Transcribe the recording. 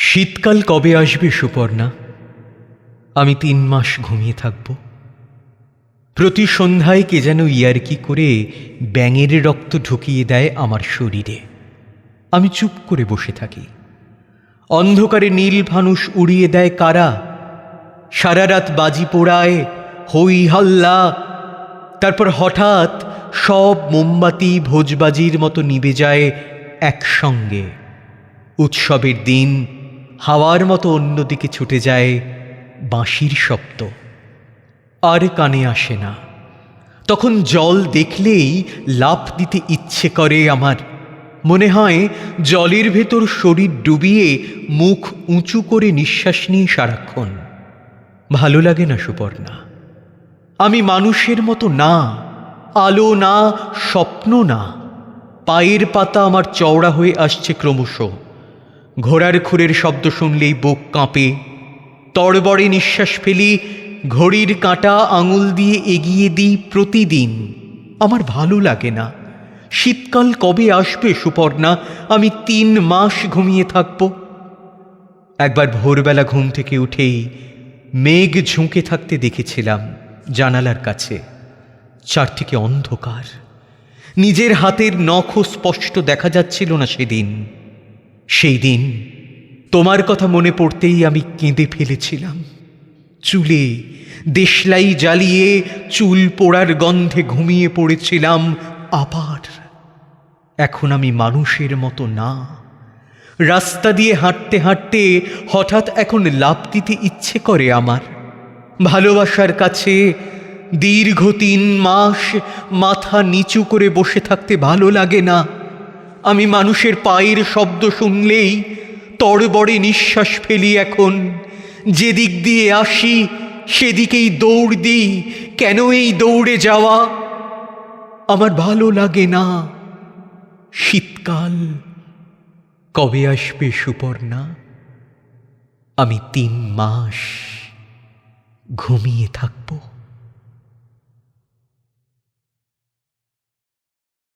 শীতকাল কবে আসবে, সুপর্ণা? আমি তিন মাস ঘুমিয়ে থাকব। প্রতি সন্ধ্যায় কে যেন ইয়ারকি করে ব্যাঙের রক্ত ঢুকিয়ে দেয় আমার শরীরে। আমি চুপ করে বসে থাকি। অন্ধকারে নীল ফানুষ উড়িয়ে দেয় কারা? সারা রাত বাজি পোড়ায়, হই হাল্লা। তারপর হঠাৎ সব মোমবাতি ভোজবাজির মতো নিবে যায় একসঙ্গে। উৎসবের দিন হাওয়ার মতো অন্যদিকে ছুটে যায় বাঁশির শব্দ। আর কানে আসে না। তখন জল দেখলেই লাফ দিতে ইচ্ছে করে আমার। মনে হয় জলের ভেতর শরীর ডুবিয়ে মুখ উঁচু করে নিঃশ্বাস নিই সারাক্ষণ। ভালো লাগে না, সুপর্ণা। আমি মানুষের মতো না, আলো না, স্বপ্ন না। পায়ের পাতা আমার চওড়া হয়ে আসছে ক্রমশ। ঘোড়ার খুরের শব্দ শুনলেই বুক কাঁপে। তড়বড়ে নিঃশ্বাস ফেলি ঘড়ির কাঁটা আঙুল দিয়ে এগিয়ে দিই প্রতিদিন। আমার ভালো লাগে না। শীতকাল কবে আসবে সুপর্ণা? আমি তিন মাস ঘুমিয়ে থাকব। একবার ভোরবেলা ঘুম থেকে উঠেই মেঘ ঝুঁকে থাকতে দেখেছিলাম জানালার কাছে। চারটিকে অন্ধকার। নিজের হাতের নখও স্পষ্ট দেখা যাচ্ছিল না সেদিন। সেই দিন তোমার কথা মনে পড়তেই আমি কেঁদে ফেলেছিলাম। চুলে দেশলাই জ্বালিয়ে চুল পোড়ার গন্ধে ঘুমিয়ে পড়েছিলাম আবার। এখন আমি মানুষের মতো না। রাস্তা দিয়ে হাঁটতে হাঁটতে হঠাৎ এখন লাভ দিতে ইচ্ছে করে আমার। ভালোবাসার কাছে দীর্ঘ তিন মাস মাথা নিচু করে বসে থাকতে ভালো লাগে না। আমি মানুষের পায়ের শব্দ শুনলেই তরবরে নিঃশ্বাস ফেলি এখন। যেদিক দিয়ে আসি, সেদিকেই দৌড় দিই। কেন এই দৌড়ে যাওয়া? আমার ভালো লাগে না। শীতকাল, কবে আসবে সুপর্ণা? আমি তিন মাস ঘুমিয়ে থাকব।